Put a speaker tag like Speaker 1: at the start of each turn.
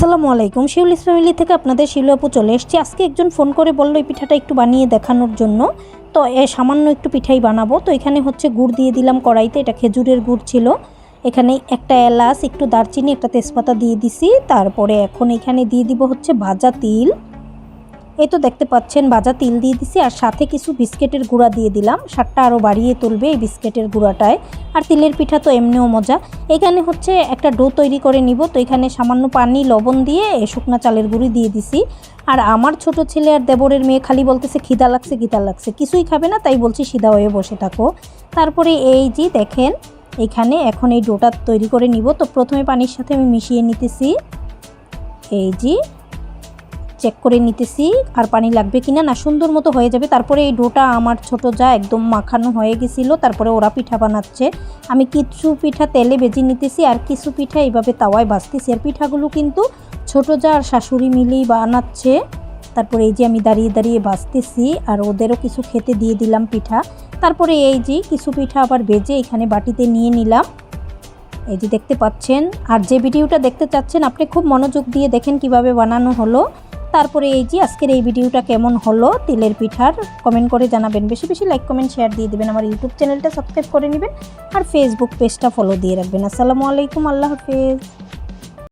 Speaker 1: আসসালামু আলাইকুম। শিউলিস ফ্যামিলি থেকে আপনাদের শিলু আপু চলে এসেছি। আজকে একজন ফোন করে বলল এই পিঠাটা একটু বানিয়ে দেখানোর জন্য। তো এ সামান্য একটু পিঠাই বানাবো। তো এখানে হচ্ছে গুড় দিয়ে দিলাম কড়াইতে। এটা খেজুরের গুড় ছিল। এখানে একটা এলাচ, একটু দারচিনি, একটা তেজপাতা দিয়ে দিছি। তারপরে এখন এখানে দিয়ে দিব হচ্ছে ভাজা তিল। এই তো দেখতে পাচ্ছেন ভাজা তিল দিয়ে দিছি আর সাথে কিছু বিস্কেটের গুঁড়া দিয়ে দিলাম। স্বাদটা আরও বাড়িয়ে তুলবে এই বিস্কেটের গুঁড়াটায়। আর তিলের পিঠা তো এমনিও মজা। এখানে হচ্ছে একটা ডো তৈরি করে নিব। তো এখানে সামান্য পানি, লবণ দিয়ে শুকনা চালের গুঁড়ি দিয়ে দিছি। আর আমার ছোট ছেলে আর দেবরের মেয়ে খালি বলতেছে, খিদা লাগছে খিদা লাগছে। কিছুই খাবে না, তাই বলছি, সিধা হয়ে বসে থাকো। তারপরে এই যে দেখেন, এখানে এখন এই ডোটা তৈরি করে নিব। তো প্রথমে পানির সাথে আমি মিশিয়ে নিতেছি। এই যে চেক করে নিতেছি, আর পানি লাগবে কিনা না সুন্দর মতো হয়ে যাবে। তারপরে এই ডোটা আমার ছোট যা একদম মাখানো হয়ে গেছিল, তারপরে ওরা পিঠা বানাচ্ছে। আমি কিছু পিঠা তেলে বেজে নিতেছি, আর কিছু পিঠা এইভাবে তাওয়ায় ভাজতেছি। আর পিঠাগুলো কিন্তু ছোট যা আর শাশুড়ি মিলেই বানাচ্ছে। তারপরে এই যে আমি দাঁড়িয়ে দাঁড়িয়ে ভাজতেছি, আর ওদেরও কিছু খেতে দিয়ে দিলাম পিঠা। তারপরে এই যে কিছু পিঠা আবার বেজে এখানে বাটিতে নিয়ে নিলাম। এই যে দেখতে পাচ্ছেন, আর যে ভিডিওটা দেখতে চাচ্ছেন, আপনি খুব মনোযোগ দিয়ে দেখেন কীভাবে বানানো হলো। তারপরে এই যে আজকের এই ভিডিওটা কেমন হলো, তেলের পিঠার কমেন্ট করে জানাবেন। বেশি বেশি লাইক কমেন্ট শেয়ার দিয়ে দেবেন। আমার ইউটিউব চ্যানেলটা সাবস্ক্রাইব করে নেবেন। আর ফেসবুক পেজটা ফলো দিয়ে রাখবেন। আসসালামু আলাইকুম, আল্লাহ হাফেজ।